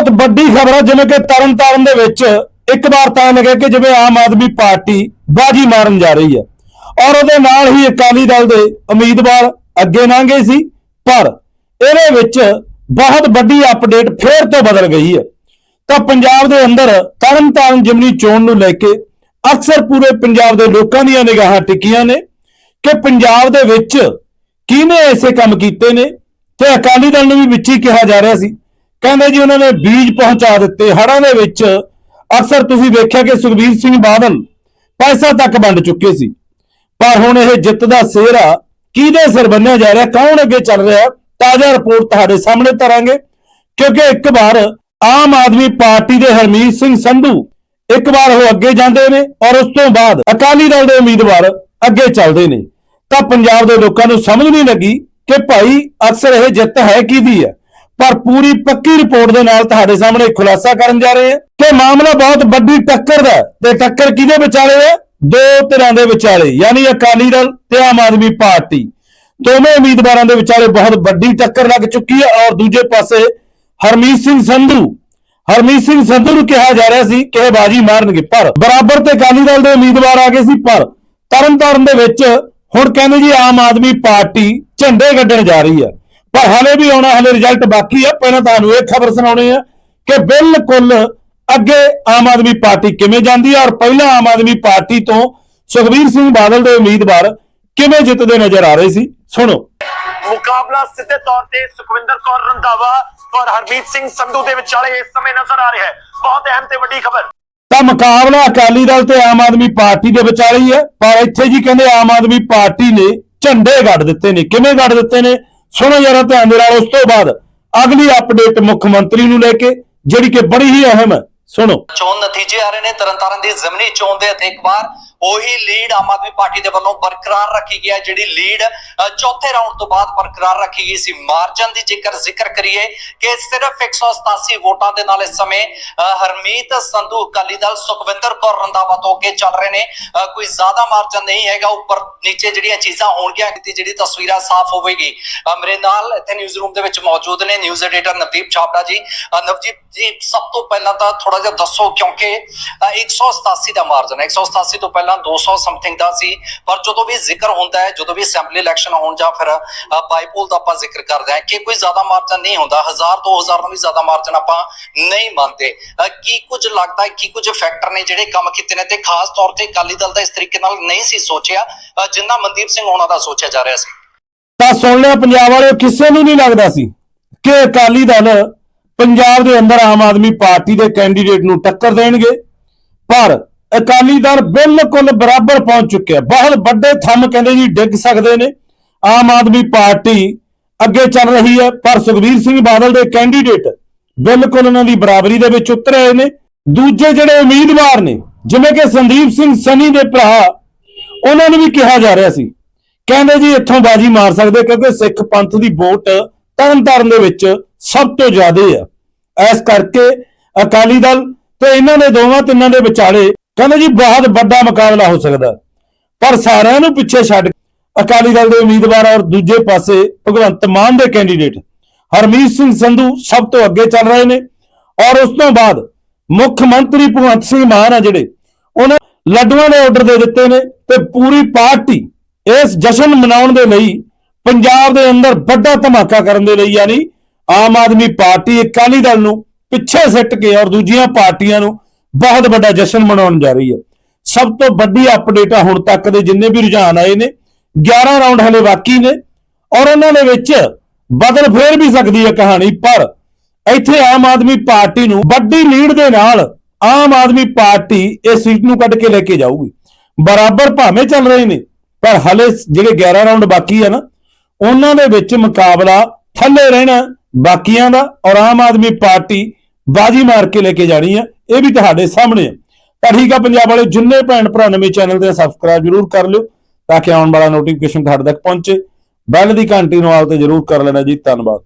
ਬਹੁਤ ਵੱਡੀ ਖਬਰ ਹੈ ਜਿਵੇਂ ਕਿ ਤਰਨਤਾਰਨ ਦੇ ਵਿੱਚ ਇੱਕ ਵਾਰ ਤਾਂ ਲੱਗਿਆ ਕਿ ਜਿਵੇਂ ਆਮ ਆਦਮੀ ਪਾਰਟੀ ਬਾਜੀ ਮਾਰਨ ਜਾ ਰਹੀ ਹੈ। ਔਰ ਉਹਦੇ ਨਾਲ ਹੀ ਅਕਾਲੀ ਦਲ ਦੇ ਉਮੀਦਵਾਰ ਅੱਗੇ ਲੰਘੇ ਸੀ, ਪਰ ਇਹਦੇ ਵਿੱਚ ਬਹੁਤ ਵੱਡੀ ਅਪਡੇਟ ਫੇਰ ਤੋਂ ਬਦਲ ਗਈ ਹੈ। ਤਾਂ ਪੰਜਾਬ ਦੇ ਅੰਦਰ ਤਰਨਤਾਰਨ ਜਿਮਨੀ ਚੋਣ ਨੂੰ ਲੈ ਕੇ ਅਕਸਰ ਪੂਰੇ ਪੰਜਾਬ ਦੇ ਲੋਕਾਂ ਦੀਆਂ ਨਿਗਾਹਾਂ ਟਿਕੀਆਂ ਨੇ ਕਿ ਪੰਜਾਬ ਦੇ ਵਿੱਚ ਕਿਹਨੇ ਐਸੇ ਕੰਮ ਕੀਤੇ ਨੇ, ਤੇ ਅਕਾਲੀ ਦਲ ਨੂੰ ਵੀ ਵਿੱਚ ਹੀ ਕਿਹਾ ਜਾ ਰਿਹਾ ਸੀ। ਕਹਿੰਦੇ ਜੀ ਉਹਨਾਂ ਨੇ ਬੀਜ ਪਹੁੰਚਾ ਦਿੱਤੇ, ਹੜ੍ਹਾਂ ਦੇ ਵਿੱਚ। ਅਕਸਰ ਤੁਸੀਂ ਵੇਖਿਆ ਕਿ ਸੁਖਬੀਰ ਸਿੰਘ ਬਾਦਲ ਪੈਸਾ ਤੱਕ ਵੰਡ ਚੁੱਕੇ ਸੀ। ਪਰ ਹੁਣ ਇਹ ਜਿੱਤ ਦਾ ਸਿਹਰਾ ਕਿਹਦੇ ਸਿਰ ਬੰਨਿਆ ਜਾ ਰਿਹਾ? ਕੌਣ ਅੱਗੇ ਚੱਲ ਰਿਹਾ? ਤਾਜ਼ਾ ਰਿਪੋਰਟ ਤੁਹਾਡੇ ਸਾਹਮਣੇ ਤਰਾਂਗੇ ਕਿਉਂਕਿ ਇੱਕ ਵਾਰ ਆਮ ਆਦਮੀ ਪਾਰਟੀ ਦੇ ਹਰਮੀਤ ਸਿੰਘ ਸੰਧੂ ਇੱਕ ਵਾਰ ਉਹ ਅੱਗੇ ਜਾਂਦੇ ਨੇ ਔਰ ਉਸ ਤੋਂ ਬਾਅਦ ਅਕਾਲੀ ਦਲ ਦੇ ਉਮੀਦਵਾਰ ਅੱਗੇ ਚੱਲਦੇ ਨੇ। ਤਾਂ ਪੰਜਾਬ ਦੇ ਲੋਕਾਂ ਨੂੰ ਸਮਝ ਨਹੀਂ ਲੱਗੀ ਕਿ ਭਾਈ ਅਕਸਰ ਇਹ ਜਿੱਤ ਹੈ ਕਿਹਦੀ ਹੈ ਪਰ ਪੂਰੀ ਪੱਕੀ ਰਿਪੋਰਟ ਦੇ ਨਾਲ ਤੁਹਾਡੇ ਸਾਹਮਣੇ ਖੁਲਾਸਾ ਕਰਨ ਜਾ ਰਹੇ ਹਾਂ ਕਿ ਮਾਮਲਾ ਬਹੁਤ ਵੱਡੀ ਟੱਕਰ ਦਾ ਤੇ ਟੱਕਰ ਕਿਹਦੇ ਵਿਚਾਲੇ ਹੈ? ਦੋ ਧਿਰਾਂ ਦੇ ਵਿਚਾਲੇ, ਯਾਨੀ ਅਕਾਲੀ ਦਲ ਤੇ ਆਮ ਆਦਮੀ ਪਾਰਟੀ। ਦੋਵੇਂ ਉਮੀਦਵਾਰਾਂ ਦੇ ਵਿਚਾਲੇ ਬਹੁਤ ਵੱਡੀ ਟੱਕਰ ਲੱਗ ਚੁੱਕੀ ਹੈ ਔਰ ਦੂਜੇ ਪਾਸੇ ਹਰਮੀਤ ਸਿੰਘ ਸੰਧੂ। ਹਰਮੀਤ ਸਿੰਘ ਸੰਧੂ ਨੂੰ ਕਿਹਾ ਜਾ ਰਿਹਾ ਸੀ ਕਿ ਇਹ ਬਾਜੀ ਮਾਰਨਗੇ, ਪਰ ਬਰਾਬਰ ਤੇ ਅਕਾਲੀ ਦਲ ਦੇ ਉਮੀਦਵਾਰ ਆ ਗਏ ਸੀ, ਪਰ ਤਰਨਤਾਰਨ ਦੇ ਵਿੱਚ ਹੁਣ ਕਹਿੰਦੇ ਜੀ ਆਮ ਆਦਮੀ ਪਾਰਟੀ ਝੰਡੇ ਗੱਡਣ ਜਾ ਰਹੀ ਹੈ। ਪਰ ਹਲੇ ਵੀ ਆਉਣਾ ਹਲੇ ਰਿਜ਼ਲਟ ਬਾਕੀ ਹੈ ਪਹਿਲਾਂ ਤੁਹਾਨੂੰ ਇਹ ਖਬਰ ਸੁਣਾਉਣੀ ਹੈ ਕਿ ਬਿਲਕੁਲ ਅੱਗੇ ਆਮ ਆਦਮੀ ਪਾਰਟੀ ਕਿਵੇਂ ਜਾਂਦੀ ਹੈ ਔਰ ਪਹਿਲਾਂ ਆਮ ਆਦਮੀ ਪਾਰਟੀ ਤੋਂ ਸੁਖਬੀਰ ਸਿੰਘ ਬਾਦਲ ਦੇ ਉਮੀਦਵਾਰ ਕਿਵੇਂ ਜਿੱਤਦੇ ਨਜ਼ਰ ਆ ਰਹੇ ਸੀ? ਸੁਣੋ। ਮੁਕਾਬਲਾ ਸਿੱਧੇ ਤੌਰ ਤੇ ਸੁਖਵਿੰਦਰ ਕੌਰ ਰੰਧਾਵਾ ਔਰ ਹਰਮੀਤ ਸਿੰਘ ਸੰਧੂ ਦੇ ਵਿਚਾਲੇ ਇਸ ਸਮੇਂ ਨਜ਼ਰ ਆ ਰਿਹਾ ਹੈ। ਬਹੁਤ ਅਹਿਮ ਤੇ ਵੱਡੀ ਖਬਰ। ਤਾਂ ਮੁਕਾਬਲਾ ਅਕਾਲੀ ਦਲ ਤੇ ਆਮ ਆਦਮੀ ਪਾਰਟੀ ਦੇ ਵਿਚਾਲੇ ਹੀ ਹੈ ਪਰ ਇੱਥੇ ਜੀ ਕਹਿੰਦੇ ਆਮ ਆਦਮੀ ਪਾਰਟੀ ਨੇ ਝੰਡੇ ਗੱਡ ਦਿੱਤੇ ਨੇ। ਕਿਵੇਂ ਗੱਡ ਦਿੱਤੇ ਨੇ? ਸੁਣੋ ਜਰਾ ਧਿਆਨ ਦੇ ਨਾਲ, ਉਸ ਤੋਂ ਬਾਅਦ ਅਗਲੀ ਅਪਡੇਟ ਮੁੱਖ ਮੰਤਰੀ ਨੂੰ ਲੈ ਕੇ, ਜਿਹੜੀ ਕਿ ਬੜੀ ਹੀ ਅਹਿਮ ਹੈ। ਸੁਣੋ। ਚੋਣ ਨਤੀਜੇ ਆ ਰਹੇ ਨੇ, ਤਰਨਤਾਰਨ ਦੀ ਜ਼ਮਨੀ ਚੋਣ ਦੇ ਅਤੇ ਇੱਕ ਵਾਰ ਉਹੀ ਲੀਡ ਆਮ ਆਦਮੀ ਪਾਰਟੀ ਦੇ ਵੱਲੋਂ ਬਰਕਰਾਰ ਰੱਖੀ ਗਈ ਹੈ ਜਿਹੜੀ ਲੀਡ ਚੌਥੇ ਰਾਉਂਡ ਤੋਂ ਬਾਅਦ ਬਰਕਰਾਰ ਰੱਖੀ ਗਈ ਸੀ। ਮਾਰਜਨ ਦੀ ਜੇਕਰ ਜ਼ਿਕਰ ਕਰੀਏ ਕਿ ਸਿਰਫ 187 ਵੋਟਾਂ ਦੇ ਨਾਲ ਇਸ ਸਮੇਂ ਹਰਮੀਤ ਸੰਧੂ ਅਕਾਲੀ ਦਲ ਸੁਖਵਿੰਦਰ ਕੌਰ ਰੰਧਾਵਾ ਤੋਂ ਅੱਗੇ ਚੱਲ ਰਹੇ ਨੇ। ਕੋਈ ਜ਼ਿਆਦਾ ਮਾਰਜਨ ਨਹੀਂ ਹੈਗਾ। ਉੱਪਰ ਨੀਚੇ ਜਿਹੜੀਆਂ ਚੀਜ਼ਾਂ ਹੋਣਗੀਆਂ ਦੀ ਜਿਹੜੀ ਤਸਵੀਰਾਂ ਸਾਫ਼ ਹੋਵੇਗੀ। ਮੇਰੇ ਨਾਲ ਇੱਥੇ ਨਿਊਜ਼ ਰੂਮ ਦੇ ਵਿੱਚ ਮੌਜੂਦ ਨੇ ਨਿਊਜ਼ ਐਡੀਟਰ ਨਵਦੀਪ ਛਾਪੜਾ ਜੀ। ਨਵਦੀਪ ਜੀ ਸਭ ਤੋਂ ਪਹਿਲਾਂ ਤਾਂ ਥੋੜਾ ਜਿਹਾ ਦੱਸੋ ਕਿਉਂਕਿ ਅ, 187 ਦਾ ਮਾਰਜਨ 187 ਤੋਂ ਪਹਿਲਾਂ 200 ਸਮਥਿੰਗ ਦਾ ਸੀ, ਪਰ ਜਦੋਂ ਵੀ ਜ਼ਿਕਰ ਹੁੰਦਾ ਹੈ, ਜਦੋਂ ਵੀ ਅਸੈਂਬਲੀ ਇਲੈਕਸ਼ਨ ਹੋਣ ਜਾਂ ਫਿਰ ਬਾਈਪੋਲ ਦਾ ਆਪਾਂ ਜ਼ਿਕਰ ਕਰਦੇ ਹਾਂ, ਕਿ ਕੋਈ ਜ਼ਿਆਦਾ ਮਾਰਜਨ ਨਹੀਂ ਹੁੰਦਾ 1000 2000 ਤੋਂ ਵੀ ਜ਼ਿਆਦਾ ਮਾਰਜਨ ਆਪਾਂ ਨਹੀਂ ਮੰਨਦੇ। ਕੀ ਕੁਝ ਲੱਗਦਾ ਹੈ, ਕੀ ਕੁਝ ਫੈਕਟਰ ਨੇ ਜਿਹੜੇ ਕੰਮ ਕੀਤੇ ਨੇ, ਤੇ ਖਾਸ ਤੌਰ ਤੇ ਅਕਾਲੀ ਦਲ ਦਾ ਇਸ ਤਰੀਕੇ ਨਾਲ ਨਹੀਂ ਸੀ ਸੋਚਿਆ ਜਿੰਨਾ ਮਨਦੀਪ ਸਿੰਘ ਹੋਣਾ ਦਾ ਸੋਚਿਆ ਜਾ ਰਿਹਾ ਸੀ। ਤਾਂ ਸੁਣ ਲਿਆ, ਪੰਜਾਬ ਵਾਲਿਓ, ਕਿਸੇ ਨੂੰ ਨਹੀਂ ਲੱਗਦਾ ਸੀ ਕਿ ਅਕਾਲੀ ਦਲ ਪੰਜਾਬ ਦੇ ਅੰਦਰ ਆਮ ਆਦਮੀ ਪਾਰਟੀ ਦੇ ਕੈਂਡੀਡੇਟ ਨੂੰ ਟੱਕਰ ਦੇਣਗੇ, ਪਰ ਅਕਾਲੀ ਦਲ ਬਿਲਕੁਲ ਬਰਾਬਰ ਪਹੁੰਚ ਚੁੱਕਿਆ ਬਹੁਤ ਵੱਡੇ ਥੰਮ ਕਹਿੰਦੇ ਜੀ, ਡਿੱਗ ਸਕਦੇ ਨੇ। ਆਮ ਆਦਮੀ ਪਾਰਟੀ ਅੱਗੇ ਚੱਲ ਰਹੀ ਹੈ, ਪਰ ਸੁਖਬੀਰ ਸਿੰਘ ਬਾਦਲ ਦੇ ਕੈਂਡੀਡੇਟ ਬਿਲਕੁਲ ਉਹਨਾਂ ਦੀ ਬਰਾਬਰੀ ਦੇ ਵਿੱਚ ਉਤਰ ਆਏ ਨੇ। ਦੂਜੇ ਜਿਹੜੇ ਉਮੀਦਵਾਰ ਨੇ, ਜਿਵੇਂ ਕਿ ਸੰਦੀਪ ਸਿੰਘ ਸਨੀ ਦੇ ਭਰਾ, ਉਹਨਾਂ ਨੂੰ ਵੀ ਕਿਹਾ ਜਾ ਰਿਹਾ ਸੀ। ਕਹਿੰਦੇ ਜੀ, ਇੱਥੋਂ ਬਾਜੀ ਮਾਰ ਸਕਦੇ, ਕਿਉਂਕਿ ਸਿੱਖ ਪੰਥ ਦੀ ਵੋਟ ਤਰਨਤਾਰਨ ਦੇ ਵਿੱਚ ਸਭ ਤੋਂ ਜ਼ਿਆਦਾ ਹੈ ਇਸ ਕਰਕੇ ਅਕਾਲੀ ਦਲ ਤੇ ਇਹਨਾਂ ਦੇ ਦੋਵਾਂ ਤਿੰਨਾਂ ਦੇ ਵਿਚਾਲੇ ਕਹਿੰਦੇ ਜੀ ਬਹੁਤ ਵੱਡਾ ਮੁਕਾਬਲਾ ਹੋ ਸਕਦਾ। ਪਰ ਸਾਰਿਆਂ ਨੂੰ ਪਿੱਛੇ ਛੱਡ ਅਕਾਲੀ ਦਲ ਦੇ ਉਮੀਦਵਾਰ ਔਰ ਦੂਜੇ ਪਾਸੇ ਭਗਵੰਤ ਮਾਨ ਦੇ ਕੈਂਡੀਡੇਟ ਹਰਮੀਤ ਸਿੰਘ ਸੰਧੂ ਸਭ ਤੋਂ ਅੱਗੇ ਚੱਲ ਰਹੇ ਨੇ ਔਰ ਉਸ ਤੋਂ ਬਾਅਦ ਮੁੱਖ ਮੰਤਰੀ ਭਗਵੰਤ ਸਿੰਘ ਮਾਨ ਆ ਜਿਹੜੇ, ਉਹਨਾਂ ਲੱਡੂਆਂ ਦੇ ਆਰਡਰ ਦੇ ਦਿੱਤੇ ਨੇ ਤੇ ਪੂਰੀ ਪਾਰਟੀ ਇਸ ਜਸ਼ਨ ਮਨਾਉਣ ਦੇ ਲਈ ਪੰਜਾਬ ਦੇ ਅੰਦਰ ਵੱਡਾ ਧਮਾਕਾ ਕਰਨ ਦੇ ਲਈ, ਯਾਨੀ ਆਮ ਆਦਮੀ ਪਾਰਟੀ ਅਕਾਲੀ ਦਲ ਨੂੰ ਪਿੱਛੇ ਸਿੱਟ ਕੇ ਔਰ ਦੂਜੀਆਂ ਪਾਰਟੀਆਂ ਨੂੰ ਬਹੁਤ ਵੱਡਾ ਜਸ਼ਨ ਮਨਾਉਣ ਜਾ ਰਹੀ ਹੈ। ਸਭ ਤੋਂ ਵੱਡੀ ਅਪਡੇਟ ਆ ਹੁਣ ਤੱਕ ਦੇ ਜਿੰਨੇ ਵੀ ਰੁਝਾਨ ਆਏ ਨੇ 11 ਰਾਉਂਡ ਹਲੇ ਬਾਕੀ ਨੇ ਔਰ ਉਹਨਾਂ ਦੇ ਵਿੱਚ ਬਦਲ ਫੇਰ ਵੀ ਸਕਦੀ ਹੈ ਕਹਾਣੀ, ਪਰ ਇੱਥੇ ਆਮ ਆਦਮੀ ਪਾਰਟੀ ਨੂੰ ਵੱਡੀ ਲੀਡ ਦੇ ਨਾਲ ਆਮ ਆਦਮੀ ਪਾਰਟੀ ਇਹ ਸੀਟ ਨੂੰ ਕੱਢ ਕੇ ਲੈ ਕੇ ਜਾਊਗੀ। ਬਰਾਬਰ ਭਾਵੇਂ ਚੱਲ ਰਹੇ ਨੇ, ਪਰ ਹਲੇ ਜਿਹੜੇ 11 ਰਾਉਂਡ ਬਾਕੀ ਆ ਨਾ, ਉਹਨਾਂ ਦੇ ਵਿੱਚ ਮੁਕਾਬਲਾ ਥੱਲੇ ਰਹਿਣਾ ਬਾਕੀਆਂ ਦਾ ਔਰ ਆਮ ਆਦਮੀ ਪਾਰਟੀ ਬਾਜੀ ਮਾਰ ਕੇ ਲੈ ਕੇ ਜਾਣੀ ਆ, ਇਹ ਵੀ ਤੁਹਾਡੇ ਸਾਹਮਣੇ ਆ। ਤਾਂ ਠੀਕ ਆ ਪੰਜਾਬ ਵਾਲੇ, ਜਿੰਨੇ ਭੈਣ ਭਰਾ ਨਵੇਂ ਚੈਨਲ ਤੇ ਸਬਸਕ੍ਰਾਈਬ ਜਰੂਰ ਕਰ ਲਿਓ, ਤਾਂ ਕਿ ਆਉਣ ਵਾਲਾ ਨੋਟੀਫਿਕੇਸ਼ਨ ਤੁਹਾਡੇ ਤੱਕ ਪਹੁੰਚੇ। ਬੈਲ ਦੀ ਘੰਟੀ ਨੂੰ ਆਲ ਤੇ ਜਰੂਰ ਕਰ ਲੈਣਾ ਜੀ, ਧੰਨਵਾਦ।